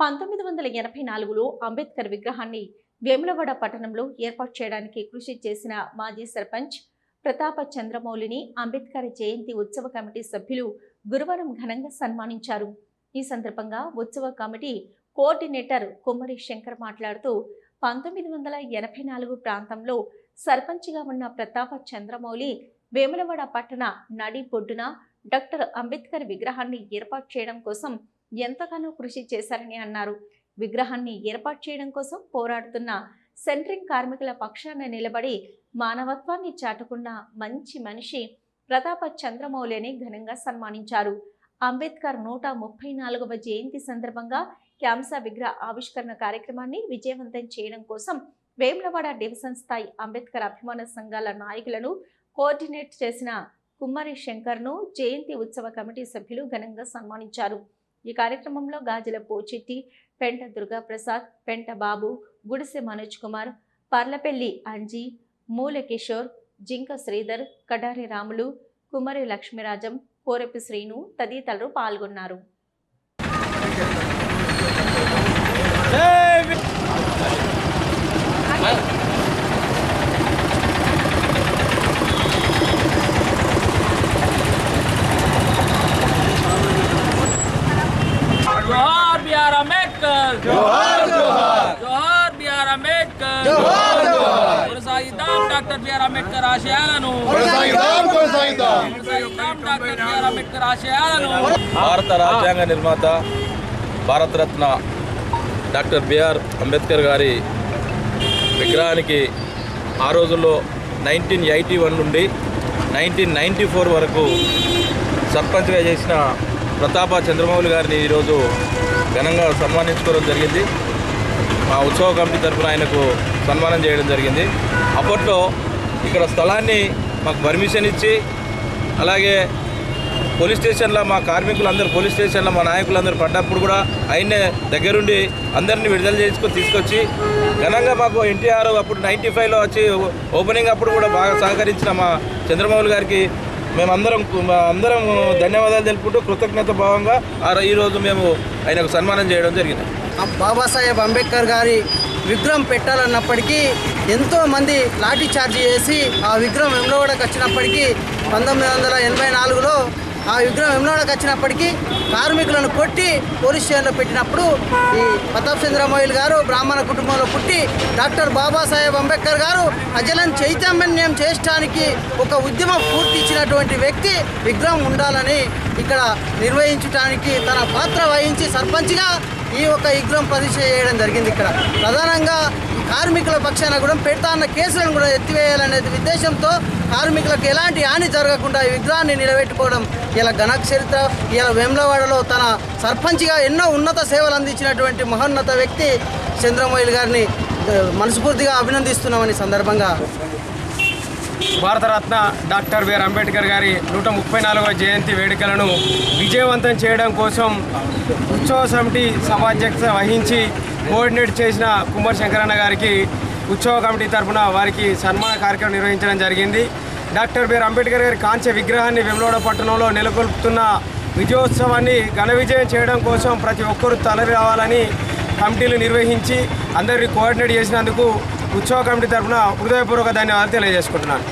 పంతొమ్మిది వందల ఎనభై నాలుగులో అంబేద్కర్ విగ్రహాన్ని వేములవాడ పట్టణంలో ఏర్పాటు చేయడానికి కృషి చేసిన మాజీ సర్పంచ్ ప్రతాప చంద్రమౌళిని అంబేద్కర్ జయంతి ఉత్సవ కమిటీ సభ్యులు గురువారం ఘనంగా సన్మానించారు. ఈ సందర్భంగా ఉత్సవ కమిటీ కోఆర్డినేటర్ కుమ్మరి శంకర్ మాట్లాడుతూ పంతొమ్మిది వందల ఎనభై నాలుగు ప్రాంతంలో సర్పంచ్గా ఉన్న ప్రతాప చంద్రమౌళి వేములవాడ పట్టణ నడి పొడ్డున డాక్టర్ అంబేద్కర్ విగ్రహాన్ని ఏర్పాటు చేయడం కోసం ఎంతగానో కృషి చేశారని అన్నారు. విగ్రహాన్ని ఏర్పాటు చేయడం కోసం పోరాడుతున్న సెంట్రింగ్ కార్మికుల పక్షాన నిలబడి మానవత్వాన్ని చాటుకున్న మంచి మనిషి ప్రతాప చంద్రమౌళిని ఘనంగా సన్మానించారు. అంబేద్కర్ నూట ముప్పై నాలుగవ జయంతి సందర్భంగా క్యాంస విగ్రహ ఆవిష్కరణ కార్యక్రమాన్ని విజయవంతం చేయడం కోసం వేములవాడ డివిజన్ స్థాయి అంబేద్కర్ అభిమాన సంఘాల నాయకులను కోఆర్డినేట్ చేసిన కుమ్మరి శంకర్ను జయంతి ఉత్సవ కమిటీ సభ్యులు ఘనంగా సన్మానించారు. ఈ కార్యక్రమంలో గాజుల పోచిట్టి పెంట దుర్గా ప్రసాద్ పెంట బాబు గుడిసె మనోజ్ కుమార్ పర్లపెల్లి అంజీ మూల కిషోర్ జింక శ్రీధర్ కడారి రాములు కుమరి లక్ష్మీరాజం కోరెపి శ్రీను తదితరులు పాల్గొన్నారు Hey! జోహార్ జోహార్ జోహార్ బిఆర్ అంబేద్కర్ జోహార్ జోహార్ డాక్టర్ బిఆర్ అంబేద్కర్ ఆశయాలను కొనసాగిద్దాం డాక్టర్ బిఆర్ అంబేద్కర్ ఆశయాలను భారత రాజ్యాంగ నిర్మాత భారతరత్న డాక్టర్ బిఆర్ అంబేద్కర్ గారి విగ్రహానికి ఆ రోజుల్లో నైన్టీన్ ఎయిటీ వన్ నుండి నైన్టీన్ నైంటీ ఫోర్ వరకు సర్పంచ్గా చేసిన ప్రతాప చంద్రమౌళి గారిని ఈరోజు ఘనంగా సన్మానించుకోవడం జరిగింది. మా ఉత్సవ కమిటీ తరఫున ఆయనకు సన్మానం చేయడం జరిగింది. అప్పట్లో ఇక్కడ స్థలాన్ని మాకు పర్మిషన్ ఇచ్చి అలాగే పోలీస్ స్టేషన్లో మా కార్మికులందరూ పోలీస్ స్టేషన్లో మా నాయకులందరూ పడ్డప్పుడు కూడా ఆయన్నే దగ్గరుండి అందరినీ విడుదల చేసుకొని తీసుకొచ్చి ఘనంగా మాకు ఎన్టీఆర్ అప్పుడు నైంటీ ఫైవ్లో వచ్చి ఓపెనింగ్ అప్పుడు కూడా బాగా సహకరించిన మా చంద్రబాబు గారికి మేమందరం అందరం ధన్యవాదాలు తెలుపుకుంటూ కృతజ్ఞత భావంగా ఆ ఈరోజు మేము ఆయనకు సన్మానం చేయడం జరిగింది. బాబాసాహెబ్ అంబేద్కర్ గారి విగ్రహం పెట్టాలన్నప్పటికీ ఎంతో మంది లాఠీ చార్జ్ చేసి ఆ విగ్రహం వెమ్లవాడకు వచ్చినప్పటికీ పంతొమ్మిది వందల ఎనభై నాలుగులో ఆ విగ్రహం వెమ్లవాడకు వచ్చినప్పటికీ కార్మికులను కొట్టి పోలీస్ స్టేషన్లో పెట్టినప్పుడు ఈ ప్రతాప్ చంద్రమౌళి గారు బ్రాహ్మణ కుటుంబంలో పుట్టి డాక్టర్ బాబాసాహెబ్ అంబేద్కర్ గారు ప్రజలను చైతన్యం చేయడానికి ఒక ఉద్యమం పూర్తి ఇచ్చినటువంటి వ్యక్తి విగ్రహం ఉండాలని ఇక్కడ నిర్వహించడానికి తన పాత్ర వహించి సర్పంచ్గా ఈ ఒక విగ్రహం ప్రతిష్ట చేయడం జరిగింది ఇక్కడ. ప్రధానంగా కార్మికుల పక్షాన కూడా పెడతా అన్న కేసులను కూడా ఎత్తివేయాలనే ఉద్దేశంతో కార్మికులకు ఎలాంటి హాని జరగకుండా ఈ విగ్రహాన్ని నిలబెట్టుకోవడం. ఇలా ఘన చరిత్ర ఇలా వేములవాడలో తన సర్పంచ్గా ఎన్నో ఉన్నత సేవలు అందించినటువంటి మహోన్నత వ్యక్తి చంద్రమోయిల్ గారిని మనస్ఫూర్తిగా అభినందిస్తున్నామని సందర్భంగా. భారతరత్న డాక్టర్ బిఆర్ అంబేద్కర్ గారి నూట ముప్పై నాలుగవ జయంతి వేడుకలను విజయవంతం చేయడం కోసం ఉత్సవ సమితి సభాధ్యక్షత వహించి కోఆర్డినేట్ చేసిన కుమార్ శంకరన్న గారికి ఉత్సవ కమిటీ తరఫున వారికి సన్మాన కార్యక్రమం నిర్వహించడం జరిగింది. డాక్టర్ బిఆర్ అంబేద్కర్ గారి కాంస్య విగ్రహాన్ని వెమ్లోడ పట్టణంలో నెలకొల్పుతున్న విజయోత్సవాన్ని ఘన విజయం చేయడం కోసం ప్రతి ఒక్కరూ తలరి రావాలని కమిటీలు నిర్వహించి అందరినీ కోఆర్డినేట్ చేసినందుకు ఉత్సవ కమిటీ తరఫున హృదయపూర్వక ధన్యవాదాలు తెలియజేసుకుంటున్నాను.